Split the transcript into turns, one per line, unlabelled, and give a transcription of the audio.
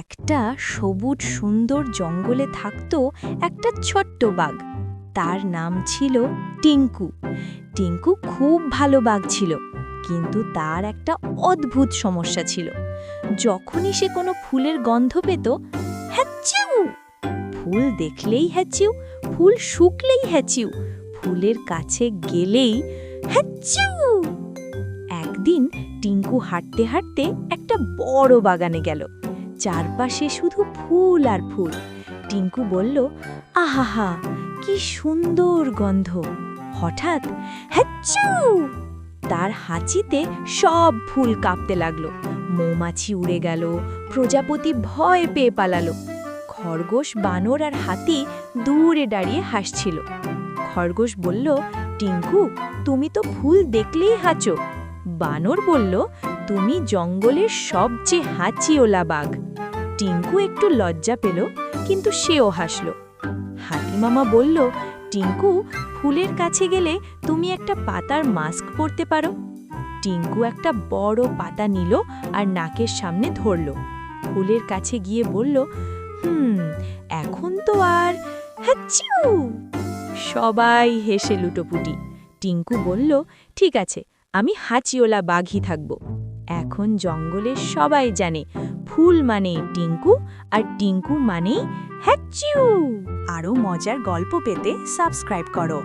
একটা সবুজ সুন্দর জঙ্গলে থাকতো একটা ছোট্ট বাঘ। তার নাম ছিল টিঙ্কু টিঙ্কু খুব ভালো বাঘ ছিল, কিন্তু তার একটা অদ্ভুত সমস্যা ছিল। যখনই সে কোনো ফুলের গন্ধ পেত, হ্যাচিউ! ফুল দেখলেই হ্যাচিউ, ফুল শুকলেই হ্যাচিউ, ফুলের কাছে গেলেই হ্যাচিউ! একদিন টিঙ্কু হাঁটতে হাঁটতে একটা বড় বাগানে গেল। চারপাশে শুধু ফুল আর ফুল। টিঙ্কু বলল, আহাহা, কি সুন্দর গন্ধ। হঠাৎ হ্যাচু তার হাঁচিতে সব ফুল কাঁপতে লাগল। মৌমাছি উড়ে গেল, প্রজাপতি ভয় পেয়ে পালালো। খরগোশ, বানর আর হাতি দূরে দাঁড়িয়ে হাসছিল। খরগোশ বলল, টিঙ্কু, তুমি তো ফুল দেখলেই হাঁচো। বানর বলল তুমি জঙ্গলের সবচেয়ে হাঁচিওলা বাঘ। টিঙ্কু একটু লজ্জা পেল, কিন্তু সেও হাসল। হাতিমামা বলল, টিঙ্কু, ফুলের কাছে গেলে তুমি একটা পাতার মাস্ক পরতে পারো। টিঙ্কু একটা বড় পাতা নিল আর নাকের সামনে ধরল। ফুলের কাছে গিয়ে বলল, হুম, এখন তো আর হ্যাচিউ সবাই হেসে লুটোপুটি। টিঙ্কু বলল, ঠিক আছে, আমি হাঁচিওলা বাঘই থাকব। এখন জঙ্গলের সবাই জানে। ফুল মানে টিঙ্কু আর টিঙ্কু মানে হ্যাচিউ।
আরও মজার গল্প পেতে সাবস্ক্রাইব করো।